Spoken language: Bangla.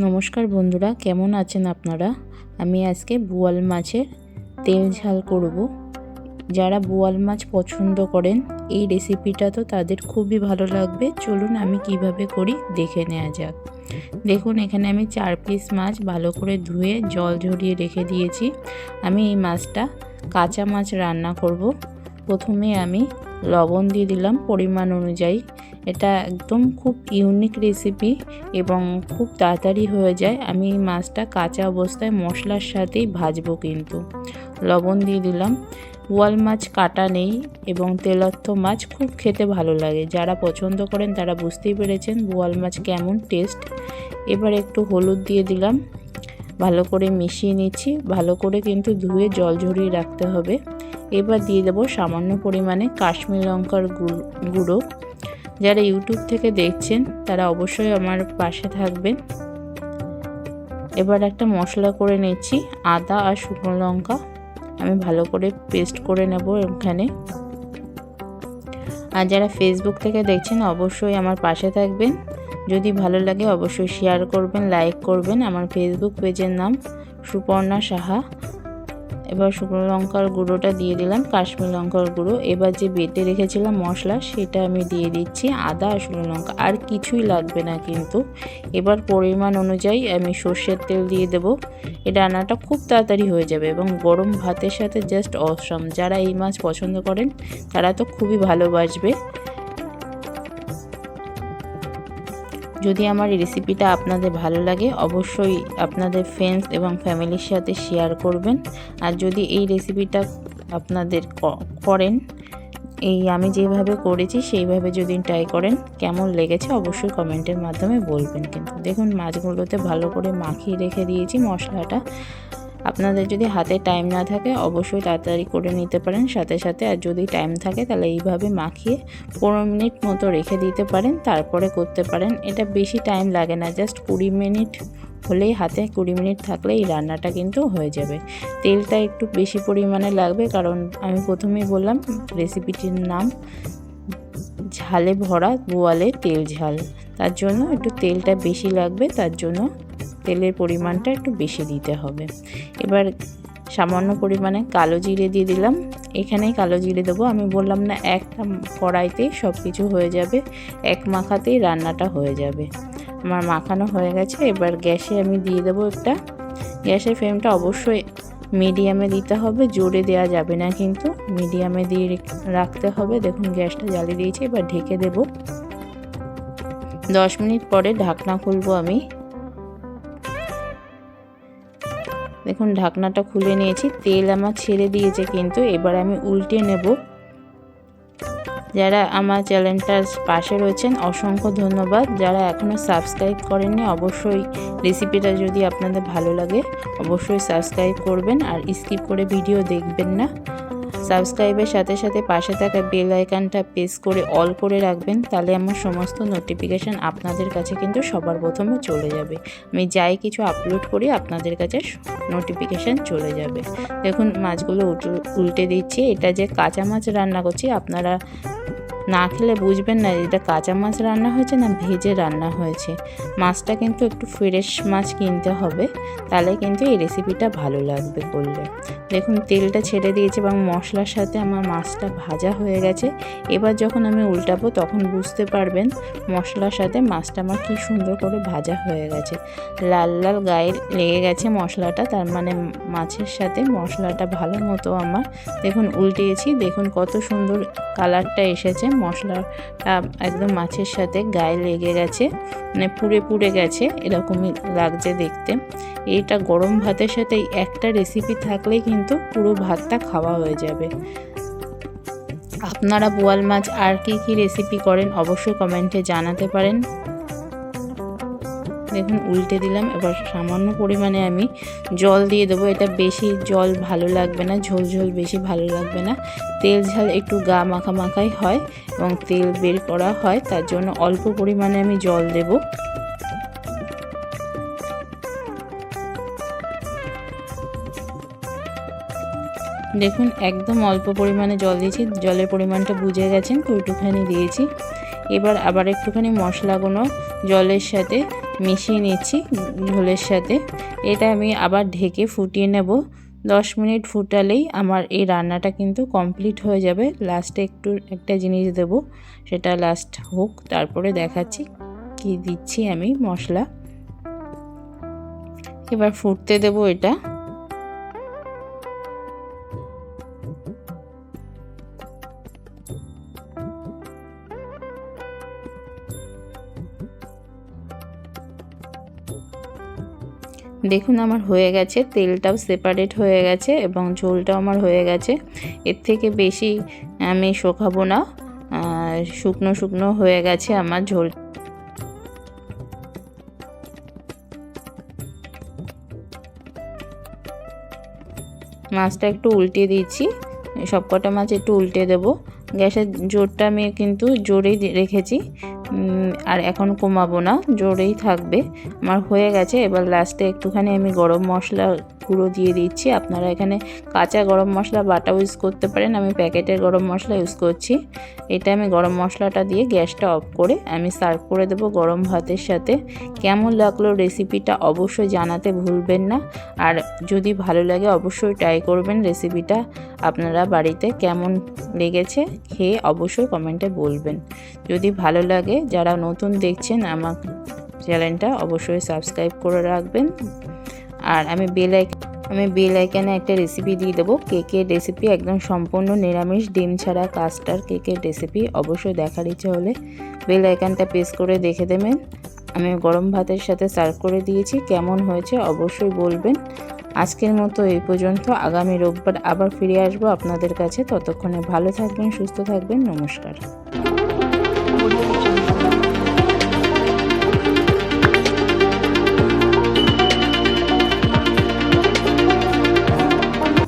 নমস্কার বন্ধুরা, কেমন আছেন আপনারা? আমি আজকে বোয়াল মাছের তেল ঝাল করব। যারা বোয়াল মাছ পছন্দ করেন, এই রেসিপিটা তো তাদের খুবই ভালো লাগবে। চলুন আমি কীভাবে করি, দেখে নেওয়া যাক। দেখুন, এখানে আমি চার পিস মাছ ভালো করে ধুয়ে জল ঝরিয়ে রেখে দিয়েছি। আমি এই মাছটা কাঁচা মাছ রান্না করব। প্রথমে আমি লবণ দিয়ে দিলাম পরিমাণ অনুযায়ী। এটা একদম খুব ইউনিক রেসিপি এবং খুব তাড়াতাড়ি হয়ে যায়। আমি এই মাছটা কাঁচা অবস্থায় মশলার সাথেই ভাজবো কিন্তু। লবণ দিয়ে দিলাম। বোয়াল মাছ কাটা নেই এবং তেলার্থ মাছ খুব খেতে ভালো লাগে। যারা পছন্দ করেন তারা বুঝতেই পেরেছেন বোয়াল মাছ কেমন টেস্ট। এবার একটু হলুদ দিয়ে দিলাম। ভালো করে মিশিয়ে নিচ্ছি। ভালো করে কিন্তু ধুয়ে জল ঝরিয়ে রাখতে হবে। এবার দিয়ে দেবো সামান্য পরিমাণে কাশ্মীর লঙ্কার গুঁড়ো গুঁড়ো। যারা ইউটিউব থেকে দেখছেন, তারা অবশ্যই আমার পাশে থাকবেন। এবার একটা মশলা করে নিচ্ছি, আদা আর শুকনো লঙ্কা। আমি ভালো করে পেস্ট করে নেব এখানে। আর যারা ফেসবুক থেকে দেখছেন, অবশ্যই আমার পাশে থাকবেন। যদি ভালো লাগে, অবশ্যই শেয়ার করবেন লাইক করবেন। আমার ফেসবুক পেজের নাম সুপর্ণা সাহা। এবার শুকনো লঙ্কার গুঁড়োটা দিয়ে দিলাম, কাশ্মীর লঙ্কার গুঁড়ো। এবার যে বেটে রেখেছিলাম মশলা, সেটা আমি দিয়ে দিচ্ছি আদা আর শুকনো লঙ্কা। আর কিছুই লাগবে না কিন্তু। এবার পরিমাণ অনুযায়ী আমি সর্ষের তেল দিয়ে দেবো। এই রান্নাটা খুব তাড়াতাড়ি হয়ে যাবে এবং গরম ভাতের সাথে জাস্ট অসম যারা এই মাছ পছন্দ করেন, তারা তো খুবই ভালোবাসবে। যদি আমার এই রেসিপিটা আপনাদের ভালো লাগে, অবশ্যই আপনাদের ফ্রেন্ডস এবং ফ্যামিলির সাথে শেয়ার করবেন। আর যদি এই রেসিপিটা আপনাদের করেন, এই আমি যেভাবে করেছি, সেইভাবে যদি ট্রাই করেন, কেমন লেগেছে অবশ্যই কমেন্টের মাধ্যমে বলবেন কিন্তু। দেখুন, মাছগুলোতে ভালো করে মাখিয়ে রেখে দিয়েছি মশলাটা। আপনাদের যদি হাতে টাইম না থাকে, অবশ্যই তাড়াতাড়ি করে নিতে পারেন। সাথে সাথে আর যদি টাইম থাকে, তাহলে এইভাবে মাখিয়ে পনেরো মিনিট মতো রেখে দিতে পারেন, তারপরে করতে পারেন। এটা বেশি টাইম লাগে না জাস্ট কুড়ি মিনিট হলেই হাতে, কুড়ি মিনিট থাকলে এই রান্নাটা কিন্তু হয়ে যাবে। তেলটা একটু বেশি পরিমাণে লাগবে, কারণ আমি প্রথমেই বললাম রেসিপিটির নাম ঝালে ভরা বোয়ালে তেল ঝাল। তার জন্য একটু তেলটা বেশি লাগবে, তার জন্য তেলের পরিমাণটা একটু বেশি দিতে হবে। এবার সামান্য পরিমাণে কালো জিরে দিয়ে দিলাম। এখানেই কালো জিরে দেবো। আমি বললাম না, একটা কড়াইতেই সব কিছু হয়ে যাবে, এক মাখাতেই রান্নাটা হয়ে যাবে। আমার মাখানো হয়ে গেছে। এবার গ্যাসে আমি দিয়ে দেবো একটা। গ্যাসের ফ্লেমটা অবশ্যই মিডিয়ামে দিতে হবে। জোরে দেওয়া যাবে না কিন্তু। মিডিয়ামে দিয়ে রাখতে হবে। দেখুন গ্যাসটা জ্বালিয়ে দিয়েছি। এবার ঢেকে দেব। দশ মিনিট পরে ঢাকনা খুলবো আমি। দেখুন, ঢাকনাটা খুলে নিয়েছি, তেল আমার ছেড়ে দিয়েছে কিন্তু, এবার আমি উল্টে নেব। যারা আমার চ্যানেলটার পাশে রয়েছেন, অসংখ্য ধন্যবাদ। যারা এখনও সাবস্ক্রাইব করেননি, অবশ্যই রেসিপিটা যদি আপনাদের ভালো লাগে, অবশ্যই সাবস্ক্রাইব করবেন আর স্কিপ করে ভিডিও দেখবেন না। সাবস্ক্রাইবের সাথে সাথে পাশে থাকা বেল আইকনটা প্রেস করে অল করে রাখবেন, তাহলে আমার সমস্ত নোটিফিকেশান আপনাদের কাছে কিন্তু সবার প্রথমে চলে যাবে। আমি যাই কিছু আপলোড করি, আপনাদের কাছে নোটিফিকেশান চলে যাবে। দেখুন, মাছগুলো উল্টে দিচ্ছি। এটা যে কাঁচা মাছ রান্না করছি, আপনারা না খেলে বুঝবেন না এটা কাঁচা মাছ রান্না হয়েছে না ভেজে রান্না হয়েছে। মাছটা কিন্তু একটু ফ্রেশ মাছ কিনতে হবে, তাহলে কিন্তু এই রেসিপিটা ভালো লাগবে করলে। দেখুন, তেলটা ছেড়ে দিয়েছে এবং মশলার সাথে আমার মাছটা ভাজা হয়ে গেছে। এবার যখন আমি উল্টাবো তখন বুঝতে পারবেন মশলার সাথে মাছটা আমার কী সুন্দর করে ভাজা হয়ে গেছে। লাল লাল গায়ে লেগে গেছে মশলাটা, তার মানে মাছের সাথে মশলাটা ভালো মতো আমার। দেখুন, উল্টিয়েছি, দেখুন কত সুন্দর কালারটা এসেছে। মশলাটা একদম মাছের সাথে গায়ে লেগে গেছে মানে পুড়ে পুড়ে গেছে, এরকমই লাগছে দেখতে। এটা গরম ভাতের সাথে একটা রেসিপি থাকলেই কিন্তু পুরো ভাতটা খাওয়া হয়ে যাবে। আপনারা বোয়াল মাছ আর কি কি রেসিপি করেন, অবশ্যই কমেন্টে জানাতে পারেন। দেখুন উল্টে দিলাম। এবার সামান্য পরিমাণে আমি জল দিয়ে দেবো। এটা বেশি জল ভালো লাগবে না, ঝোল ঝোল বেশি ভালো লাগবে না। তেল ঝাল একটু গা মাখা মাখাই হয় এবং তেল বের করা হয়, তার জন্য অল্প পরিমাণে আমি জল দেব। দেখুন, একদম অল্প পরিমাণে জল দিয়েছি। জলের পরিমাণটা বুঝে গেছেন ওইটুখানি দিয়েছি। এবার আবার একটুখানি মশলাগুলো জলের সাথে মিশিয়ে নিচ্ছি ঝোলের সাথে। এটা আমি আবার ঢেকে ফুটিয়ে নেব। দশ মিনিট ফুটালেই আমার এই রান্নাটা কিন্তু কমপ্লিট হয়ে যাবে। লাস্টে একটু একটা জিনিস দেব, সেটা লাস্ট হোক। তারপরে দেখাচ্ছি কি দিচ্ছি আমি মশলা। এবার ফুটতে দেব এটা। দেখুন আমার হয়ে গেছে, তেলটাও সেপারেট হয়ে গেছে এবং ঝোলটাও আমার হয়ে গেছে। এর থেকে বেশি আমি শোকাবো না শুকনো শুকনো হয়ে গেছে আমার ঝোল। মাছটা একটু উল্টে দিচ্ছি, সব কটা মাছ একটু উল্টে দেবো। গ্যাসের জোরটা আমি কিন্তু জোরেই রেখেছি। আর এখন কমাবো না, জোরেই থাকবে। আমার হয়ে গেছে, এবার লাস্টে একটুখানি আমি গরম মশলা গুঁড়ো দিয়ে দিচ্ছি। আপনারা এখানে কাঁচা গরম মশলা বাটাও ইউজ করতে পারেন, আমি প্যাকেটের গরম মশলা ইউজ করছি। এটা আমি গরম মশলাটা দিয়ে গ্যাসটা অফ করে আমি সার্ভ করে দেবো গরম ভাতের সাথে। কেমন লাগল রেসিপিটা অবশ্যই জানাতে ভুলবেন না। আর যদি ভালো লাগে অবশ্যই ট্রাই করবেন রেসিপিটা আপনারা বাড়িতে কেমন লেগেছে, খেয়ে অবশ্যই কমেন্টে বলবেন। যদি ভালো লাগে, যারা নতুন দেখছেন আমার চ্যানেলটা, অবশ্যই সাবস্ক্রাইব করে রাখবেন। আর আমি বেল আমি বেল আইকানে একটা রেসিপি দিয়ে দেবো। কেকের রেসিপি একদম সম্পূর্ণ নিরামিষ, ডিম ছাড়া কাস্টার কেকের রেসিপি অবশ্যই দেখার ইচ্ছে হলে বেল আইকানটা প্রেস করে দেখে দেবেন। আমি গরম ভাতের সাথে সার্ভ করে দিয়েছি। কেমন হয়েছে অবশ্যই বলবেন। আজকের মতো এই পর্যন্ত। আগামী রোববার আবার ফিরে আসব আপনাদের কাছে। ততক্ষণে ভালো থাকবেন, সুস্থ থাকবেন। নমস্কার.